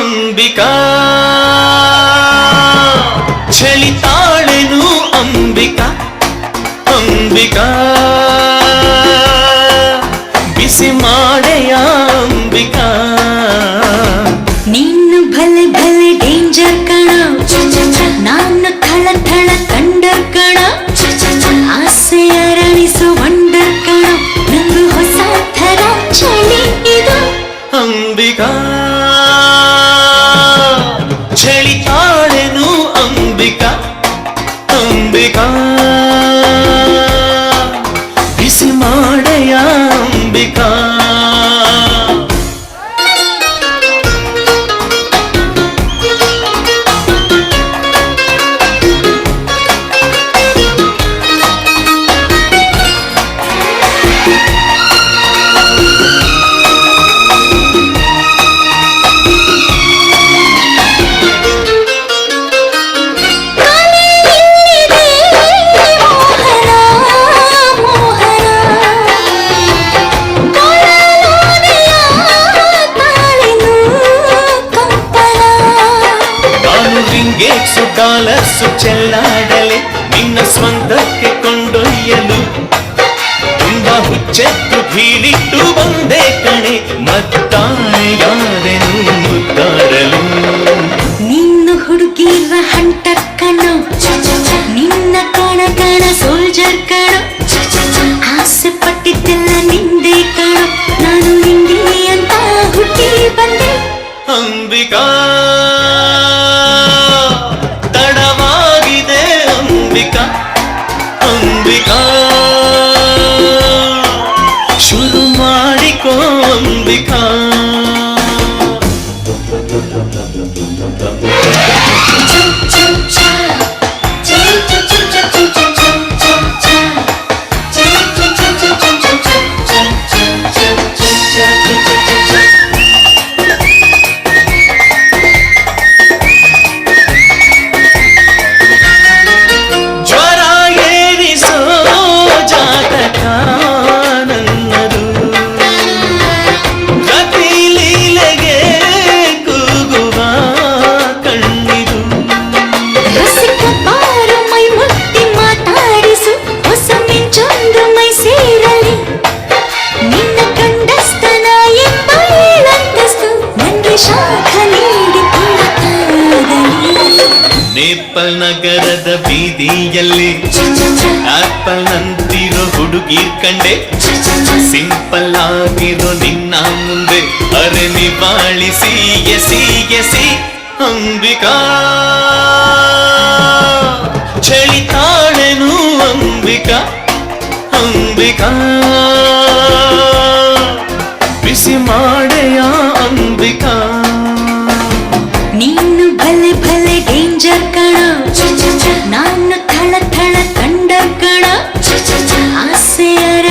ಅಂಬಿಕಾ ಚಳಿತಾಳೆನು ಅಂಬಿಕಾ ಅಂಬಿಕಾ ಬಿಸಿ ಮಾಡೆಯ ಅಂಬಿಕಾ ನೀನು ಭಲೆ ಭಲೆ ಡೇಂಜರ್ ಕಣ ನಾನು ಥಳ ಥಳ ಕಂಡರ್ ಕಣ ಆಸೆ ಅರಳಿಸು ವಂಡರ್ ಕಣ ನಂದು ಹೊಸ ಥರ ಚಳಿ ಇದು ಅಂಬಿಕಾ श्रीकांत ರಿಂಗೇಕ್ಸು ಡಾಲರ್ಸು ಚೆಲ್ಲಾಡಲೆ ನಿನ್ನ ಸ್ವಂತಕ್ಕೆ ಕೊಂಡೊಯ್ಯಲು. ತುಂಬಾ ಹುಚ್ಚೆತ್ತು ಬೀಳಿಟ್ಟು ಬಂದೆ ಕಣೆ ಮತ್ತಾರೆನು ಮುತ್ತಾರಲು ನಿನ್ನ ಹುಡುಗಿರ ಹಂಟ ಕಣ ನಿನ್ನ ಕಣ ಕಣ ಸೋಲ್ಜರ್ ಕಣ ಆಸೆ ಪಟ್ಟಿದ್ದೆಲ್ಲ ನಿಂದೆ ಕಣ ನಾನು ಹಿಂದಿ ಅಂತ ಹುಟ್ಟಿ ಬಂದೆ. ಅಂಬಿಕಾ. ನೇಪಲ್ ನಗರದ ಬೀದಿಯಲ್ಲಿ ನಂತಿರೋ ಹುಡುಗಿ ಕಂಡೆ. ಸಿಂಪಲ್ ಆಗಿರೋ ನಿನ್ನ ಮುಂದೆ ಅರೆ ನಿವಾಳಿಸಿ, ಎಸಿ ಎಸಿ, ಅಂಬಿಕಾ. ಚಳಿತಾಳೆನು ಅಂಬಿಕಾ ಅಂಬಿಕಾ. ಬಿಸಿ ಮಾಡಿ ಭಲೆ ಭಲೆ ಡೇಂಜರ್ ಕಣ ನಾನು ಥಳ ಥಳ ಕಂಡ ಕಣ ಆಸೆಯರ